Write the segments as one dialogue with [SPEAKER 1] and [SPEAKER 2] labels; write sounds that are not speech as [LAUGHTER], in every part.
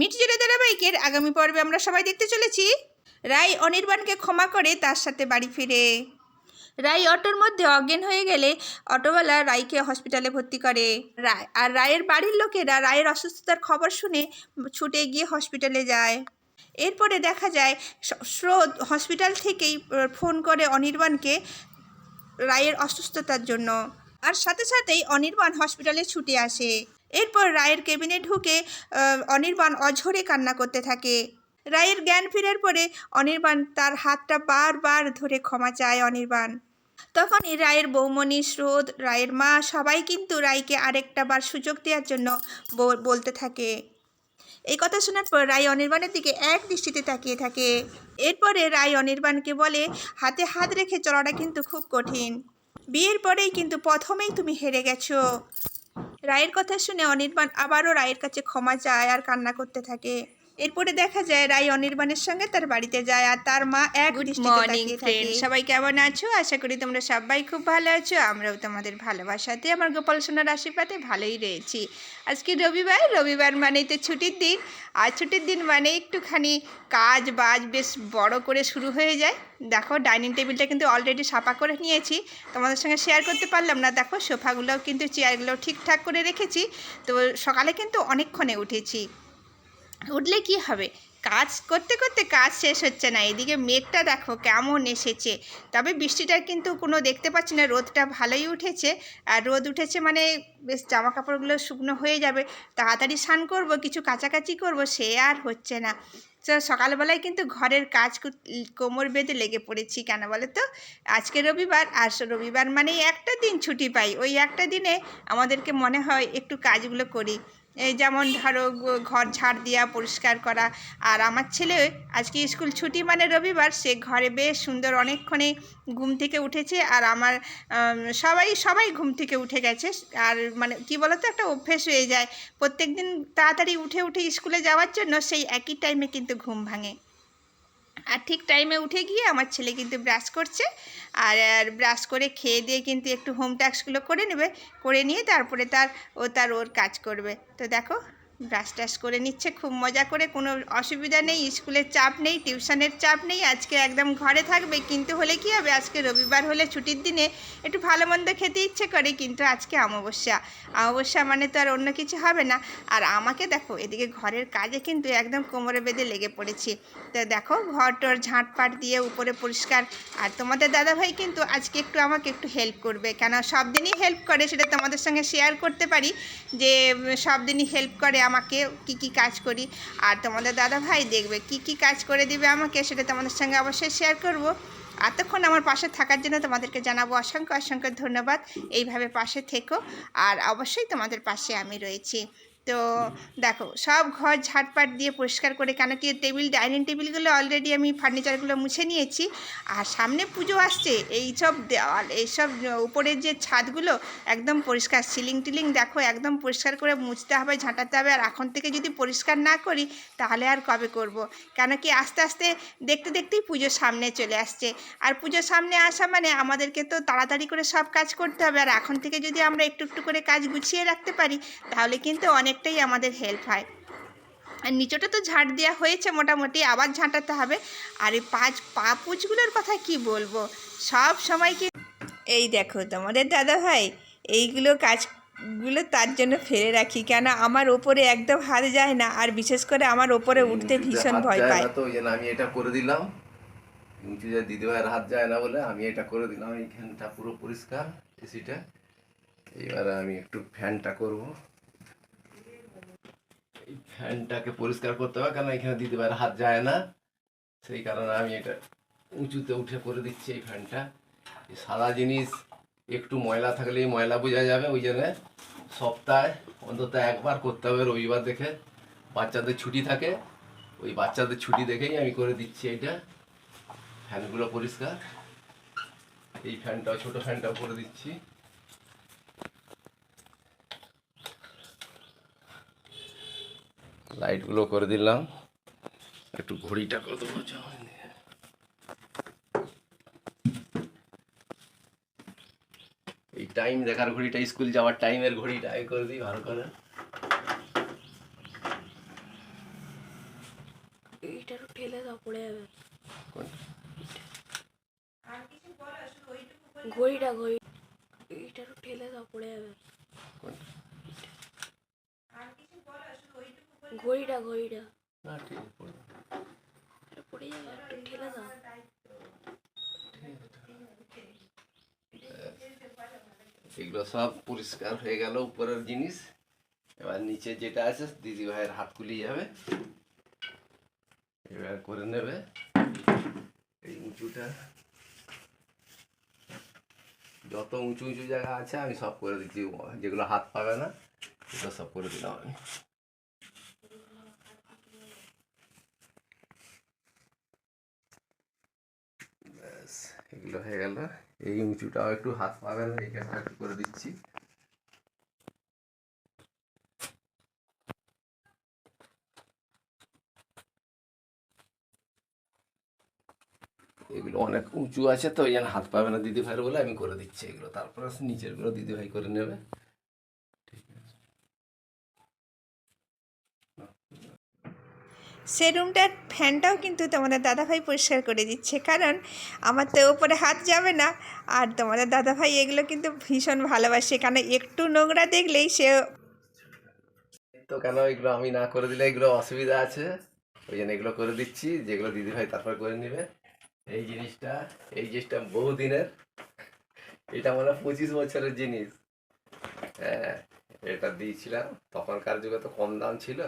[SPEAKER 1] মিটজোরে ধারাবাহিকের আগামী পর্বে আমরা সবাই দেখতে চলেছি রায় অনির্বাণকে ক্ষমা করে তার সাথে বাড়ি ফিরে রায় অটোর মধ্যে অজ্ঞান হয়ে গেলে অটোওয়ালা রায়কে হসপিটালে ভর্তি করে রায় আর রায়ের বাড়ির লোকেরা রায়ের অসুস্থতার খবর শুনে ছুটে গিয়ে হসপিটালে যায় এরপরে দেখা যায় স্রোত হসপিটাল থেকেই ফোন করে অনির্বাণকে রায়ের অসুস্থতার জন্য আর সাথে সাথেই অনির্বাণ হসপিটালে ছুটে আসে এরপর রায়ের কেবিনে ঢুকে অনির্বাণ অঝরে কান্না করতে থাকে রায়ের জ্ঞান ফেরার পরে অনির্বাণ তার হাতটা বারবার ধরে ক্ষমা চায় অনির্বাণ তখনই রায়ের বৌমণি স্রোত রায়ের মা সবাই কিন্তু রায়কে আরেকটা বার সুযোগ দেওয়ার জন্য বলতে থাকে এই কথা শোনার পর রায় অনির্বাণের দিকে এক দৃষ্টিতে তাকিয়ে থাকে এরপরে রায় অনির্বাণকে বলে হাতে হাত রেখে চলাটা কিন্তু খুব কঠিন বিয়ের পরেই কিন্তু প্রথমেই তুমি হেরে গেছো রায়ের কথা শুনে অনির্বাণ আবারও রায়ের কাছে ক্ষমা চায় আর কান্না করতে থাকে এরপরে দেখা যায় রায় অনির্বাণের সঙ্গে তার বাড়িতে যায় আর তার মা এক
[SPEAKER 2] সবাই কেমন আছো আশা করি তোমরা সবাই খুব ভালো আছো আমরাও তোমাদের ভালোবাসাতে আমার গোপাল সোনার আশীর্বাদে ভালোই রয়েছি আজকে রবিবার রবিবার মানেই তো ছুটির দিন আর ছুটির দিন মানে একটুখানি কাজ বাজ বেশ বড় করে শুরু হয়ে যায় দেখো ডাইনিং টেবিলটা কিন্তু অলরেডি সাফা করে নিয়েছি তোমাদের সঙ্গে শেয়ার করতে পারলাম না দেখো সোফাগুলোও কিন্তু চেয়ারগুলো ঠিকঠাক করে রেখেছি তো সকালে কিন্তু অনেকক্ষণে উঠেছি উঠলে কি হবে কাজ করতে করতে কাজ শেষ হচ্ছে না এদিকে মেঘটা দেখো কেমন এসেছে তবে বৃষ্টিটা কিন্তু কোনো দেখতে পাচ্ছি না রোদটা ভালোই উঠেছে আর রোদ উঠেছে মানে বেশ জামা কাপড়গুলো শুকনো হয়ে যাবে তাড়াতাড়ি স্নান করব কিছু কাচাকাচি করব সে আর হচ্ছে না তো সকালবেলায় কিন্তু ঘরের কাজ কোমর বেঁধে লেগে পড়েছি কেন বলে তো আজকে রবিবার আর রবিবার মানেই একটা দিন ছুটি পাই ওই একটা দিনে আমাদেরকে মনে হয় একটু কাজগুলো করি যেমন ধরো ঘর ঝাড় দেওয়া পরিষ্কার করা আর আমার ছেলে আজকে স্কুল ছুটি মানে রবিবার সে ঘরে বেশ সুন্দর অনেকক্ষণে ঘুম থেকে উঠেছে আর আমার সবাই সবাই ঘুম থেকে উঠে গেছে আর মানে কি বলতো একটা অভ্যেস হয়ে যায় প্রত্যেক দিন তাড়াতাড়ি উঠে উঠে স্কুলে যাওয়ার জন্য সেই একই টাইমে কিন্তু ঘুম ভাঙে আর ঠিক টাইমে উঠে গিয়ে আমার ছেলে কিন্তু ব্রাশ করছে আর আর ব্রাশ করে খেয়ে দিয়ে কিন্তু একটু হোম টাস্কগুলো করে নেবে করে নিয়ে তারপরে তার ও তার ওর কাজ করবে তো দেখো ব্রাশ টাশ করে নিচ্ছে খুব মজা করে কোনো অসুবিধা নেই স্কুলের চাপ নেই টিউশনের চাপ নেই আজকে একদম ঘরে থাকবে কিন্তু হলে কি হবে আজকে রবিবার হলে ছুটির দিনে একটু ভালো মন্দ খেতে ইচ্ছে করে কিন্তু আজকে অমাবস্যা অমাবস্যা মানে তো আর অন্য কিছু হবে না আর আমাকে দেখো এদিকে ঘরের কাজে কিন্তু একদম কোমরে বেঁধে লেগে পড়েছি তো দেখো ঘর টর ঝাঁটপাট দিয়ে উপরে পরিষ্কার আর তোমাদের দাদাভাই কিন্তু আজকে একটু আমাকে একটু হেল্প করবে কেন সব দিনই হেল্প করে সেটা তোমাদের সঙ্গে শেয়ার করতে পারি যে সব দিনই হেল্প করে আমার আমাকে কি কি কাজ করি আর তোমাদের দাদা ভাই দেখবে কি কি কাজ করে দিবে আমাকে সেটা তোমাদের সঙ্গে অবশ্যই শেয়ার করব এতক্ষণ আমার পাশে থাকার জন্য তোমাদেরকে জানাবো অসংখ্য অসংখ্য ধন্যবাদ এইভাবে পাশে থেকো আর অবশ্যই তোমাদের পাশে আমি রয়েছি তো দেখো সব ঘর ঝাটপাট দিয়ে পরিষ্কার করে কেন কি টেবিল ডাইনিং টেবিলগুলো অলরেডি আমি ফার্নিচারগুলো মুছে নিয়েছি আর সামনে পুজো আসছে এই সব দেওয়াল এইসব উপরের যে ছাদগুলো একদম পরিষ্কার সিলিং টিলিং দেখো একদম পরিষ্কার করে মুছতে হবে ঝাঁটাতে হবে আর এখন থেকে যদি পরিষ্কার না করি তাহলে আর কবে করব। কেন কি আস্তে আস্তে দেখতে দেখতেই পুজো সামনে চলে আসছে আর পুজো সামনে আসা মানে আমাদেরকে তো তাড়াতাড়ি করে সব কাজ করতে হবে আর এখন থেকে যদি আমরা একটু একটু করে কাজ গুছিয়ে রাখতে পারি তাহলে কিন্তু অনেক অনেকটাই আমাদের হেল্প হয় আর নিচটা তো ঝাঁট দেওয়া হয়েছে মোটামুটি আবার ঝাঁটাতে হবে আর এই পাঁচ পা পুচগুলোর কথা কি বলবো সব সময় কি এই দেখো তোমাদের দাদা ভাই এইগুলো কাজ গুলো তার জন্য ফেলে রাখি কেন আমার ওপরে একদম হাত যায় না আর বিশেষ করে আমার ওপরে উঠতে ভীষণ ভয় পায়
[SPEAKER 3] তো আমি এটা করে দিলাম নিচু যা দিদি ভাইয়ের হাত যায় না বলে আমি এটা করে দিলাম এইখানটা পুরো পরিষ্কার এসিটা এবার আমি একটু ফ্যানটা করবো এই ফ্যানটাকে পরিষ্কার করতে হবে কারণ এখানে দিতে পারে হাত যায় না সেই কারণে আমি এটা উঁচুতে উঠে করে দিচ্ছি এই ফ্যানটা সাদা জিনিস একটু ময়লা থাকলে এই ময়লা বোঝা যাবে ওই জন্য সপ্তাহে অন্তত একবার করতে হবে রবিবার দেখে বাচ্চাদের ছুটি থাকে ওই বাচ্চাদের ছুটি দেখেই আমি করে দিচ্ছি এটা ফ্যানগুলো পরিষ্কার এই ফ্যানটাও ছোটো ফ্যানটাও করে দিচ্ছি লাইটগুলো করে দিলাম একটু ঘড়িটা কত বোঝা এই টাইম দেখার ঘড়িটা স্কুল যাওয়ার টাইমের ঘড়িটা আমি করে দিই ভালো করে
[SPEAKER 4] এইটারও ঠেলে দাও পড়ে ঘড়িটা ঘড়ি এইটারও ঠেলে দাও পড়ে যাবে ঘড়িটা ঘড়িটা না ঠিক পড়ে পড়ে যাবে একটু ঠেলে দাও
[SPEAKER 3] এগুলো সব পরিষ্কার হয়ে গেল উপরের জিনিস এবার নিচে যেটা আছে দিদি ভাইয়ের হাত কুলি যাবে এবার করে নেবে এই উঁচুটা যত উঁচু উঁচু জায়গা আছে আমি সব করে দিচ্ছি যেগুলো হাত পাবে না সেগুলো সব করে দিলাম আমি ব্যাস এগুলো হয়ে গেল এই উঁচুটাও একটু হাত পাবেন এইখানটা একটু করে দিচ্ছি এগুলো অনেক উঁচু আছে তো ওই জন্য হাত পাবে মানে না দিদিভাইয়ের বলে আমি করে দিচ্ছি এগুলো তারপর নিচের নিচেরগুলো দিদিভাই করে নেবে
[SPEAKER 2] সে রুমটার ফ্যানটাও কিন্তু তোমাদের দাদাভাই পরিষ্কার করে দিচ্ছে কারণ আমার তো ওপরে হাত যাবে না আর তোমাদের দাদাভাই এগুলো কিন্তু ভীষণ ভালোবাসে কারণ একটু নোংরা দেখলেই সে
[SPEAKER 3] তো কেন এগুলো আমি না করে দিলে এগুলো অসুবিধা আছে ওই জন্য এগুলো করে দিচ্ছি যেগুলো দিদিভাই তারপর করে নেবে এই জিনিসটা এই জিনিসটা বহুদিনের এটা মানে পঁচিশ বছরের জিনিস হ্যাঁ এটা দিয়েছিলাম তখনকার যুগে তো কম দাম ছিল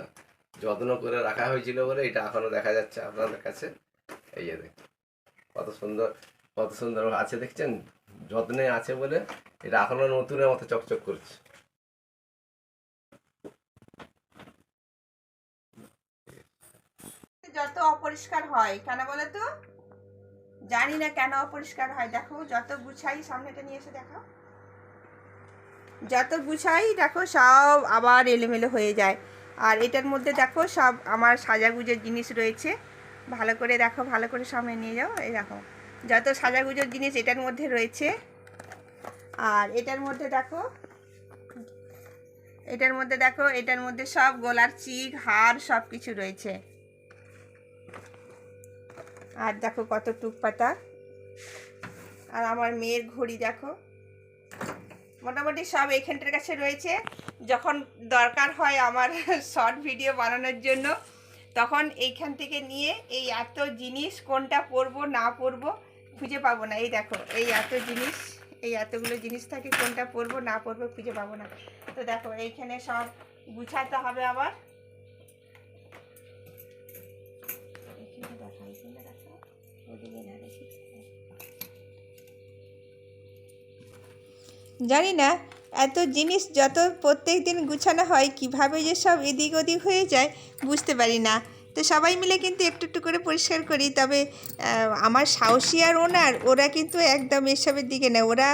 [SPEAKER 3] যত্ন করে রাখা হয়েছিল বলে এটা এখনো দেখা যাচ্ছে আপনাদের কাছে এই যে কত সুন্দর কত সুন্দর আছে দেখছেন যত্নে আছে বলে এটা এখনো নতুনের মতো চকচক করছে
[SPEAKER 2] যত অপরিষ্কার হয় কেন বলে তো জানি না কেন অপরিষ্কার হয় দেখো যত গুছাই সামনেটা নিয়ে এসে দেখো যত গুছাই দেখো সব আবার এলোমেলো হয়ে যায় আর এটার মধ্যে দেখো সব আমার সাজাগুজোর জিনিস রয়েছে ভালো করে দেখো ভালো করে সামনে নিয়ে যাও এই দেখো যত সাজাগুজোর জিনিস এটার মধ্যে রয়েছে আর এটার মধ্যে দেখো এটার মধ্যে দেখো এটার মধ্যে সব গোলার চিক হার সব কিছু রয়েছে আর দেখো কত টুক পাতা আর আমার মেয়ের ঘড়ি দেখো মোটামুটি সব এখানটার কাছে রয়েছে যখন দরকার হয় আমার শর্ট [LAUGHS] ভিডিও বানানোর জন্য তখন এইখান থেকে নিয়ে এই এত জিনিস কোনটা পরবো না পরবো খুঁজে পাবো না এই দেখো এই এত জিনিস এই এতগুলো জিনিস থাকে কোনটা পরবো না পরবো খুঁজে পাবো না তো দেখো এইখানে সব গুছাতে হবে আবার জানি না এত জিনিস যত প্রত্যেক দিন গুছানো হয় কীভাবে যে সব এদিক ওদিক হয়ে যায় বুঝতে পারি না তো সবাই মিলে কিন্তু একটু একটু করে পরিষ্কার করি তবে আমার সাহসী আর ওনার ওরা কিন্তু একদম এসবের দিকে না ওরা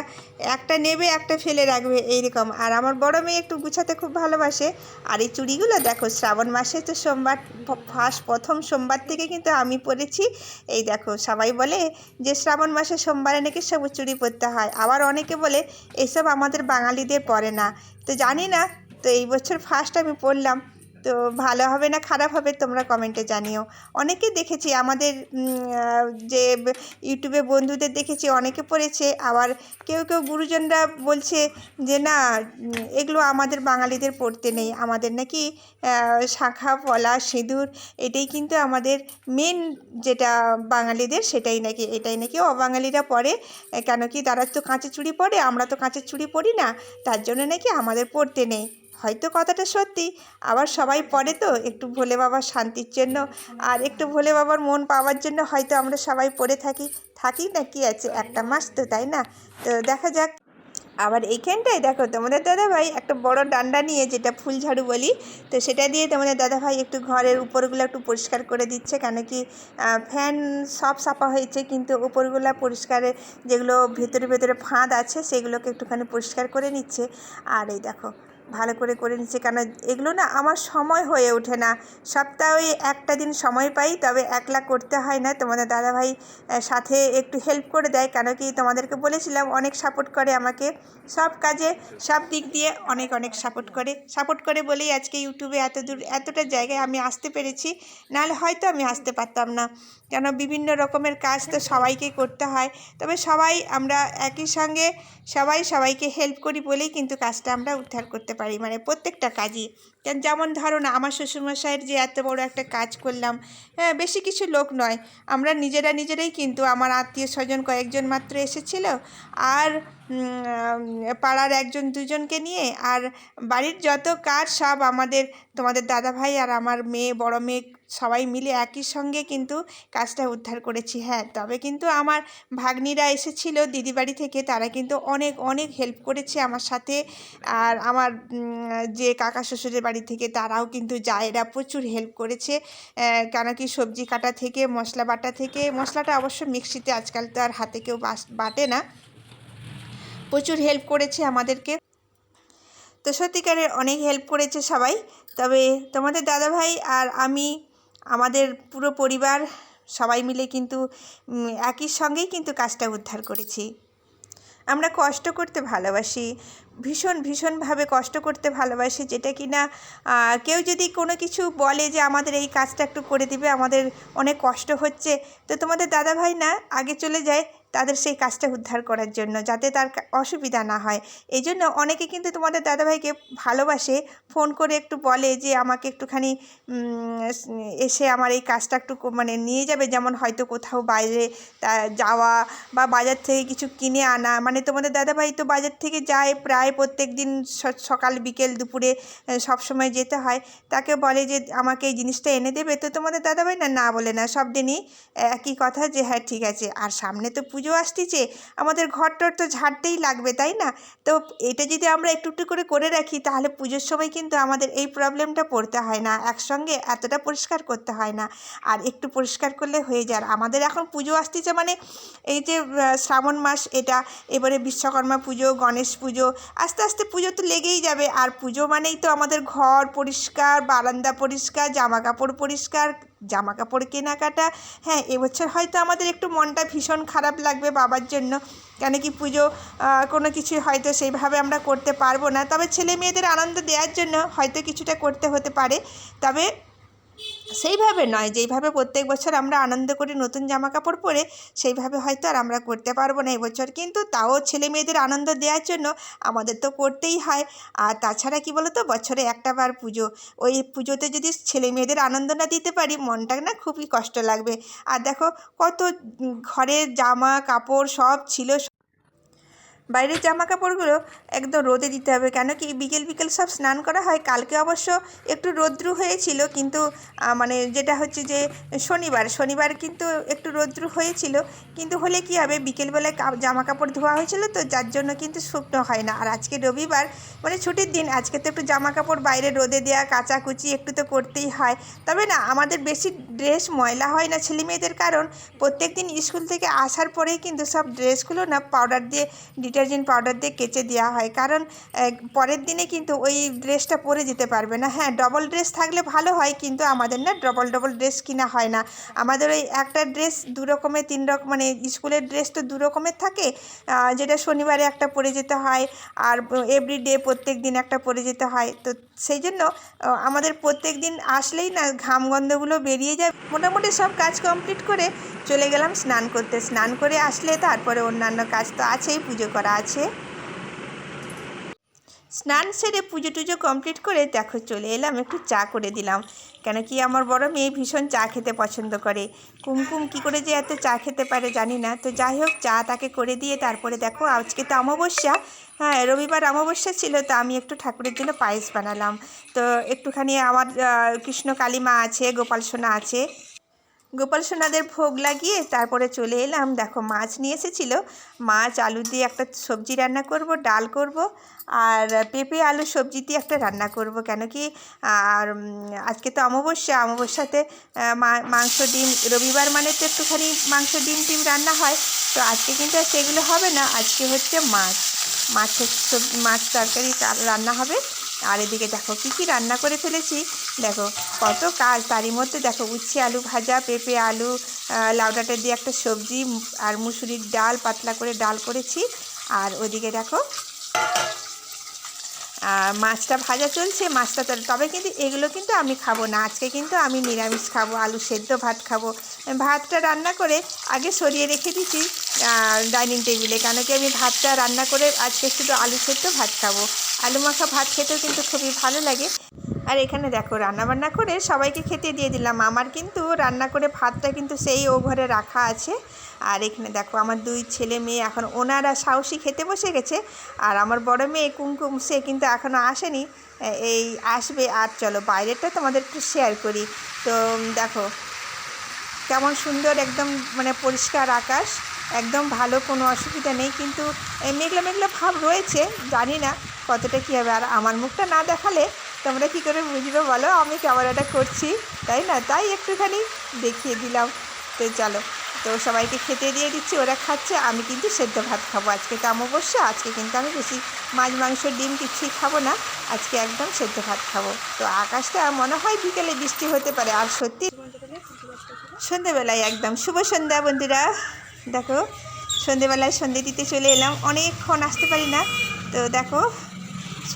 [SPEAKER 2] একটা নেবে একটা ফেলে রাখবে এইরকম আর আমার বড় মেয়ে একটু গুছাতে খুব ভালোবাসে আর এই চুড়িগুলো দেখো শ্রাবণ মাসে তো সোমবার ফার্স্ট প্রথম সোমবার থেকে কিন্তু আমি পরেছি এই দেখো সবাই বলে যে শ্রাবণ মাসে সোমবারে নাকি সব চুড়ি পরতে হয় আবার অনেকে বলে এসব আমাদের বাঙালিদের পরে না তো জানি না তো এই বছর ফার্স্ট আমি পড়লাম তো ভালো হবে না খারাপ হবে তোমরা কমেন্টে জানিও অনেকে দেখেছি আমাদের যে ইউটিউবে বন্ধুদের দেখেছি অনেকে পড়েছে আবার কেউ কেউ গুরুজনরা বলছে যে না এগুলো আমাদের বাঙালিদের পড়তে নেই আমাদের নাকি শাখা পলা সিঁদুর এটাই কিন্তু আমাদের মেন যেটা বাঙালিদের সেটাই নাকি এটাই নাকি অবাঙালিরা পরে কেন কি তারা তো কাঁচের চুড়ি পরে আমরা তো কাঁচের চুড়ি পরি না তার জন্য নাকি আমাদের পড়তে নেই হয়তো কথাটা সত্যি আবার সবাই পড়ে তো একটু ভোলে বাবার শান্তির জন্য আর একটু ভোলে বাবার মন পাওয়ার জন্য হয়তো আমরা সবাই পড়ে থাকি থাকি না কি আছে একটা মাস তো তাই না তো দেখা যাক আবার এইখানটায় দেখো তোমাদের দাদাভাই একটা বড় ডান্ডা নিয়ে যেটা ফুল ঝাড়ু বলি তো সেটা দিয়ে তোমাদের দাদাভাই একটু ঘরের উপরগুলো একটু পরিষ্কার করে দিচ্ছে কেন কি ফ্যান সব সাফা হয়েছে কিন্তু উপরগুলো পরিষ্কারে যেগুলো ভেতরে ভেতরে ফাঁদ আছে সেগুলোকে একটুখানি পরিষ্কার করে নিচ্ছে আর এই দেখো ভালো করে করে নিচ্ছে কেন এগুলো না আমার সময় হয়ে ওঠে না সপ্তাহে একটা দিন সময় পাই তবে একলা করতে হয় না তোমাদের দাদাভাই সাথে একটু হেল্প করে দেয় কেন কি তোমাদেরকে বলেছিলাম অনেক সাপোর্ট করে আমাকে সব কাজে সব দিক দিয়ে অনেক অনেক সাপোর্ট করে সাপোর্ট করে বলেই আজকে ইউটিউবে এত দূর এতটা জায়গায় আমি আসতে পেরেছি নাহলে হয়তো আমি আসতে পারতাম না কেন বিভিন্ন রকমের কাজ তো সবাইকে করতে হয় তবে সবাই আমরা একই সঙ্গে সবাই সবাইকে হেল্প করি বলেই কিন্তু কাজটা আমরা উদ্ধার করতে পারি পারি মানে প্রত্যেকটা কাজই কেন যেমন ধরো না আমার শ্বশুরমশাইয়ের যে এত বড় একটা কাজ করলাম হ্যাঁ বেশি কিছু লোক নয় আমরা নিজেরা নিজেরাই কিন্তু আমার আত্মীয় স্বজন কয়েকজন মাত্র এসেছিল আর পাড়ার একজন দুজনকে নিয়ে আর বাড়ির যত কাজ সব আমাদের তোমাদের দাদা ভাই আর আমার মেয়ে বড় মেয়ে সবাই মিলে একই সঙ্গে কিন্তু কাজটা উদ্ধার করেছি হ্যাঁ তবে কিন্তু আমার ভাগ্নিরা এসেছিল দিদি বাড়ি থেকে তারা কিন্তু অনেক অনেক হেল্প করেছে আমার সাথে আর আমার যে কাকা শ্বশুরের বাড়ি বাড়ি থেকে তারাও কিন্তু যায় এরা প্রচুর হেল্প করেছে কেন কি সবজি কাটা থেকে মশলা বাটা থেকে মশলাটা অবশ্য মিক্সিতে আজকাল তো আর হাতে কেউ বাটে না প্রচুর হেল্প করেছে আমাদেরকে তো সত্যিকারের অনেক হেল্প করেছে সবাই তবে তোমাদের দাদাভাই আর আমি আমাদের পুরো পরিবার সবাই মিলে কিন্তু একই সঙ্গেই কিন্তু কাজটা উদ্ধার করেছি আমরা কষ্ট করতে ভালোবাসি ভীষণ ভীষণভাবে কষ্ট করতে ভালোবাসে যেটা কি না কেউ যদি কোনো কিছু বলে যে আমাদের এই কাজটা একটু করে দিবে আমাদের অনেক কষ্ট হচ্ছে তো তোমাদের দাদাভাই না আগে চলে যায় তাদের সেই কাজটা উদ্ধার করার জন্য যাতে তার অসুবিধা না হয় এই জন্য অনেকে কিন্তু তোমাদের দাদাভাইকে ভালোবাসে ফোন করে একটু বলে যে আমাকে একটুখানি এসে আমার এই কাজটা একটু মানে নিয়ে যাবে যেমন হয়তো কোথাও বাইরে যাওয়া বা বাজার থেকে কিছু কিনে আনা মানে তোমাদের দাদাভাই তো বাজার থেকে যায় প্রায় প্রত্যেক দিন সকাল বিকেল দুপুরে সব সময় যেতে হয় তাকে বলে যে আমাকে এই জিনিসটা এনে দেবে তো তোমাদের দাদাভাই না না বলে না সব দিনই একই কথা যে হ্যাঁ ঠিক আছে আর সামনে তো পুজো পুজো আসতেছে আমাদের ঘর টর তো ঝাড়তেই লাগবে তাই না তো এটা যদি আমরা একটু একটু করে করে রাখি তাহলে পুজোর সময় কিন্তু আমাদের এই প্রবলেমটা পড়তে হয় না একসঙ্গে এতটা পরিষ্কার করতে হয় না আর একটু পরিষ্কার করলে হয়ে যায় আমাদের এখন পুজো আসতেছে মানে এই যে শ্রাবণ মাস এটা এবারে বিশ্বকর্মা পুজো গণেশ পুজো আস্তে আস্তে পুজো তো লেগেই যাবে আর পুজো মানেই তো আমাদের ঘর পরিষ্কার বারান্দা পরিষ্কার জামা কাপড় পরিষ্কার জামা কাপড় কেনাকাটা হ্যাঁ এবছর হয়তো আমাদের একটু মনটা ভীষণ খারাপ লাগবে বাবার জন্য কেন কি পুজো কোনো কিছু হয়তো সেইভাবে আমরা করতে পারবো না তবে ছেলে মেয়েদের আনন্দ দেওয়ার জন্য হয়তো কিছুটা করতে হতে পারে তবে সেইভাবে নয় যেইভাবে প্রত্যেক বছর আমরা আনন্দ করি নতুন জামা কাপড় পরে সেইভাবে হয়তো আর আমরা করতে পারবো না এবছর কিন্তু তাও ছেলে মেয়েদের আনন্দ দেওয়ার জন্য আমাদের তো করতেই হয় আর তাছাড়া কি বলতো বছরে একটা বার পুজো ওই পুজোতে যদি ছেলে মেয়েদের আনন্দ না দিতে পারি মনটা না খুবই কষ্ট লাগবে আর দেখো কত ঘরের জামা কাপড় সব ছিল বাইরের জামা কাপড়গুলো একদম রোদে দিতে হবে কেন কি বিকেল বিকেল সব স্নান করা হয় কালকে অবশ্য একটু রোদ্রু হয়েছিল কিন্তু মানে যেটা হচ্ছে যে শনিবার শনিবার কিন্তু একটু রোদ্রু হয়েছিল কিন্তু হলে কি হবে বিকেলবেলায় জামা কাপড় ধোয়া হয়েছিল তো যার জন্য কিন্তু শুকনো হয় না আর আজকে রবিবার মানে ছুটির দিন আজকে তো একটু জামা কাপড় বাইরে রোদে দেওয়া কাচাকুচি একটু তো করতেই হয় তবে না আমাদের বেশি ড্রেস ময়লা হয় না ছেলে মেয়েদের কারণ প্রত্যেক দিন স্কুল থেকে আসার পরেই কিন্তু সব ড্রেসগুলো না পাউডার দিয়ে ডিটারজেন্ট পাউডার দিয়ে কেচে দেওয়া হয় কারণ পরের দিনে কিন্তু ওই ড্রেসটা পরে যেতে পারবে না হ্যাঁ ডবল ড্রেস থাকলে ভালো হয় কিন্তু আমাদের না ডবল ডবল ড্রেস কিনা হয় না আমাদের ওই একটা ড্রেস দু রকমের তিন রকম মানে স্কুলের ড্রেস তো দু রকমের থাকে যেটা শনিবারে একটা পরে যেতে হয় আর এভরিডে প্রত্যেক দিন একটা পরে যেতে হয় তো সেই জন্য আমাদের প্রত্যেক দিন আসলেই না ঘামগন্ধগুলো বেরিয়ে যায় মোটামুটি সব কাজ কমপ্লিট করে চলে গেলাম স্নান করতে স্নান করে আসলে তারপরে অন্যান্য কাজ তো আছেই পুজো করা করা আছে স্নান সেরে পুজো টুজো কমপ্লিট করে দেখো চলে এলাম একটু চা করে দিলাম কেন কি আমার বড় মেয়ে ভীষণ চা খেতে পছন্দ করে কুমকুম কি করে যে এত চা খেতে পারে জানি না তো যাই হোক চা তাকে করে দিয়ে তারপরে দেখো আজকে তো অমাবস্যা হ্যাঁ রবিবার অমাবস্যা ছিল তো আমি একটু ঠাকুরের জন্য পায়েস বানালাম তো একটুখানি আমার কৃষ্ণ কালী মা আছে গোপাল সোনা আছে গোপাল সোনাদের ভোগ লাগিয়ে তারপরে চলে এলাম দেখো মাছ নিয়ে এসেছিলো মাছ আলু দিয়ে একটা সবজি রান্না করব ডাল করব আর পেঁপে আলু সবজি দিয়ে একটা রান্না করব কেন কি আর আজকে তো অমাবস্যা অমাবস্যাতে মাংস ডিম রবিবার মানে তো একটুখানি মাংস ডিম টিম রান্না হয় তো আজকে কিন্তু সেগুলো হবে না আজকে হচ্ছে মাছ মাছের সব মাছ তরকারি রান্না হবে আর এদিকে দেখো কী কী রান্না করে ফেলেছি দেখো কত কাজ তারই মধ্যে দেখো উচ্ছে আলু ভাজা পেঁপে আলু লাউডাটা দিয়ে একটা সবজি আর মুসুরির ডাল পাতলা করে ডাল করেছি আর ওদিকে দেখো মাছটা ভাজা চলছে মাছটা তবে কিন্তু এগুলো কিন্তু আমি খাবো না আজকে কিন্তু আমি নিরামিষ খাবো আলু সেদ্ধ ভাত খাবো ভাতটা রান্না করে আগে সরিয়ে রেখে দিচ্ছি ডাইনিং টেবিলে কেন কি আমি ভাতটা রান্না করে আজকে শুধু আলু সেদ্ধ ভাত খাবো আলু মাখা ভাত খেতেও কিন্তু খুবই ভালো লাগে আর এখানে দেখো রান্নাবান্না করে সবাইকে খেতে দিয়ে দিলাম আমার কিন্তু রান্না করে ভাতটা কিন্তু সেই ওভারে রাখা আছে আর এখানে দেখো আমার দুই ছেলে মেয়ে এখন ওনারা সাহসী খেতে বসে গেছে আর আমার বড় মেয়ে কুমকুম সে কিন্তু এখনও আসেনি এই আসবে আর চলো বাইরেটা তোমাদের একটু শেয়ার করি তো দেখো কেমন সুন্দর একদম মানে পরিষ্কার আকাশ একদম ভালো কোনো অসুবিধা নেই কিন্তু মেঘলা মেঘলা ভাব রয়েছে জানি না কতটা কী হবে আর আমার মুখটা না দেখালে তোমরা কি করে বুঝবে বলো আমি ক্যামেরাটা করছি তাই না তাই একটুখানি দেখিয়ে দিলাম তো চলো তো সবাইকে খেতে দিয়ে দিচ্ছি ওরা খাচ্ছে আমি কিন্তু সেদ্ধ ভাত খাবো আজকে তো অবশ্য আজকে কিন্তু আমি বেশি মাছ মাংস ডিম কিছুই খাবো না আজকে একদম সেদ্ধ ভাত খাবো তো আকাশটা মনে হয় বিকেলে বৃষ্টি হতে পারে আর সত্যি সন্ধেবেলায় একদম শুভ সন্ধ্যা বন্ধুরা দেখো সন্ধেবেলায় সন্ধে দিতে চলে এলাম অনেকক্ষণ আসতে পারি না তো দেখো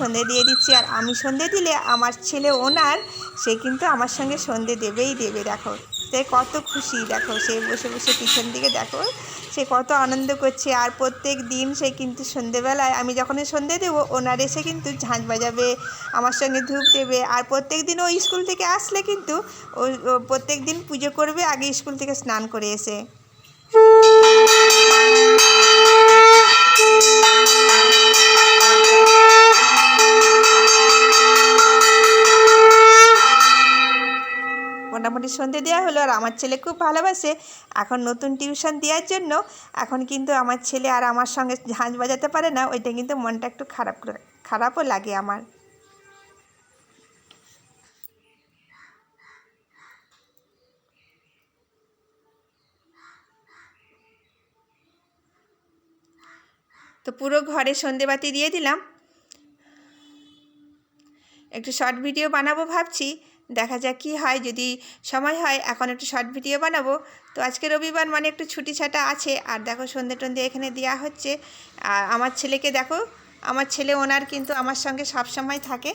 [SPEAKER 2] সন্ধে দিয়ে দিচ্ছি আর আমি সন্ধে দিলে আমার ছেলে ওনার সে কিন্তু আমার সঙ্গে সন্ধে দেবেই দেবে দেখো সে কত খুশি দেখো সে বসে বসে পিছন দিকে দেখো সে কত আনন্দ করছে আর প্রত্যেক দিন সে কিন্তু সন্ধেবেলায় আমি যখনই সন্ধে দেবো ওনার এসে কিন্তু ঝাঁজ বাজাবে আমার সঙ্গে ধূপ দেবে আর প্রত্যেক দিন ও স্কুল থেকে আসলে কিন্তু ও প্রত্যেক দিন পুজো করবে আগে স্কুল থেকে স্নান করে এসে মোটামুটি সন্ধে দেওয়া হলো আর আমার ছেলে খুব ভালোবাসে এখন নতুন টিউশন দেওয়ার জন্য এখন কিন্তু আমার ছেলে আর আমার সঙ্গে ঝাঁজ বাজাতে পারে না ওইটা কিন্তু মনটা একটু খারাপ খারাপও লাগে আমার তো পুরো ঘরে সন্ধেবাতি দিয়ে দিলাম একটু শর্ট ভিডিও বানাবো ভাবছি দেখা যাক কী হয় যদি সময় হয় এখন একটু শর্ট ভিডিও বানাবো তো আজকে রবিবার মানে একটু ছুটি ছাটা আছে আর দেখো সন্ধে টন্ধে এখানে দেওয়া হচ্ছে আর আমার ছেলেকে দেখো আমার ছেলে ওনার কিন্তু আমার সঙ্গে সব সময় থাকে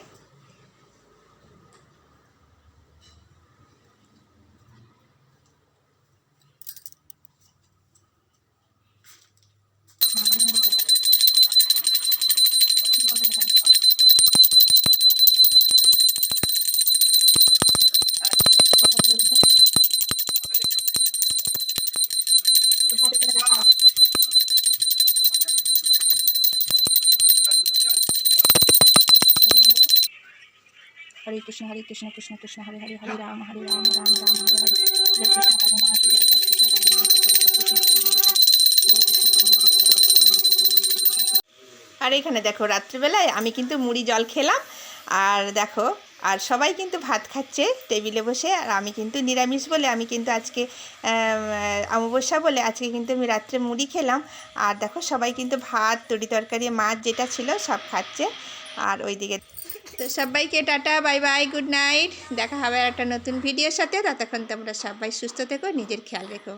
[SPEAKER 2] হরে কৃষ্ণ হরে কৃষ্ণ কৃষ্ণ কৃষ্ণ হরে হরে হরে রাম হরে রাম রাম রাম হরে হরে জয় কৃষ্ণ আর এখানে দেখো রাত্রিবেলায় আমি কিন্তু মুড়ি জল খেলাম আর দেখো আর সবাই কিন্তু ভাত খাচ্ছে টেবিলে বসে আর আমি কিন্তু নিরামিষ বলে আমি কিন্তু আজকে অমাবস্যা বলে আজকে কিন্তু আমি রাত্রে মুড়ি খেলাম আর দেখো সবাই কিন্তু ভাত তরি তরকারি মাছ যেটা ছিল সব খাচ্ছে আর ওইদিকে তো সবাইকে tata bye bye good night দেখা হবে একটা নতুন ভিডিওর সাথে ততক্ষণ তোমরা সবাই সুস্থ থেকো নিজের খেয়াল রেখো